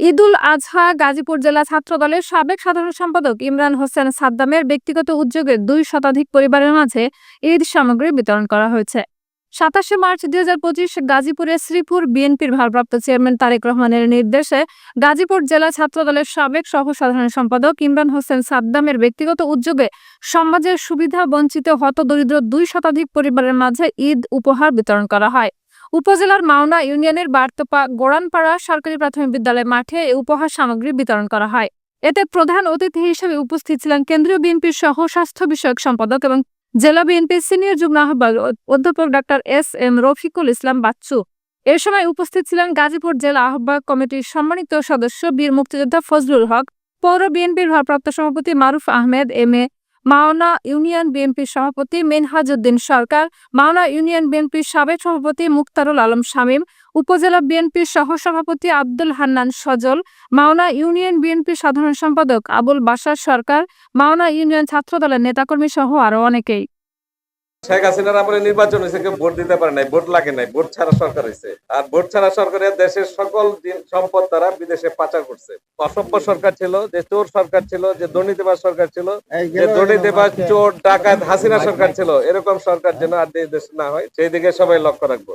ঈদুল আজহা গাজীপুর জেলা ছাত্র দলের সাবেক সাধারণ সম্পাদক ইমরান হোসেন সাদ্দামের ব্যক্তিগত উদ্যোগে দুই শতাধিক পরিবারের মাঝে ঈদ সামগ্রী বিতরণ করা হয়েছে। সাতাশে মার্চ দুই হাজার পঁচিশ গাজীপুরের শ্রীপুর বিএনপির ভারপ্রাপ্ত চেয়ারম্যান তারেক রহমানের নির্দেশে গাজীপুর জেলা ছাত্র দলের সাবেক সহ সাধারণ সম্পাদক ইমরান হোসেন সাদ্দামের ব্যক্তিগত উদ্যোগে সমাজের সুবিধা বঞ্চিত হতদরিদ্র দুই শতাধিক পরিবারের মাঝে ঈদ উপহার বিতরণ করা হয়। উপজেলার মাওনা ইউনিয়নের বার্তপা গোড়ানপাড়া সরকারি প্রাথমিক বিদ্যালয় মাঠে উপহার সামগ্রী বিতরণ করা হয়। এতে প্রধান অতিথি হিসেবে উপস্থিত ছিলেন কেন্দ্রীয় বিএনপির সহ স্বাস্থ্য বিষয়ক সম্পাদক এবং জেলা বিএনপির সিনিয়র যুগ্ম আহ্বায়ক অধ্যাপক doctor S M Rafiqul Islam Bachchu. এ সময় উপস্থিত ছিলেন গাজীপুর জেলা আহ্বায়ক কমিটির সম্মানিত সদস্য বীর মুক্তিযোদ্ধা ফজলুল হক, পৌর বিএনপির ভারপ্রাপ্ত সভাপতি Maruf Ahmed, M A Mawna union বিএনপির সভাপতি মেনহাজউদ্দিন সরকার, মাওনা ইউনিয়ন বিএনপির সাবেক সভাপতি মুক্তারুল আলম শামীম, উপজেলা বিএনপির সহসভাপতি আব্দুল হান্নান সজল, মাওনা ইউনিয়ন বিএনপির সাধারণ সম্পাদক আবুল বাসার সরকার, মাওনা ইউনিয়ন ছাত্রদলের নেতাকর্মী সহ আরও অনেকেই। শেখ হাসিনার আমলে নির্বাচন হয়েছে কেউ ভোট দিতে পারে নাই ভোট লাগে নাই ভোট ছাড়া সরকার হয়েছে। আর ভোট ছাড়া সরকারের দেশের সকল সম্পদ তারা বিদেশে পাচার করছে। অসভ্য সরকার ছিল যে চোর সরকার ছিল যে দুর্নীতিবাজ সরকার ছিল যে দুর্নীতিবাজ চোর ডাকাত হাসিনা সরকার ছিল এরকম সরকার যেন আর দেশ না হয় সেই দিকে সবাই লক্ষ্য রাখব।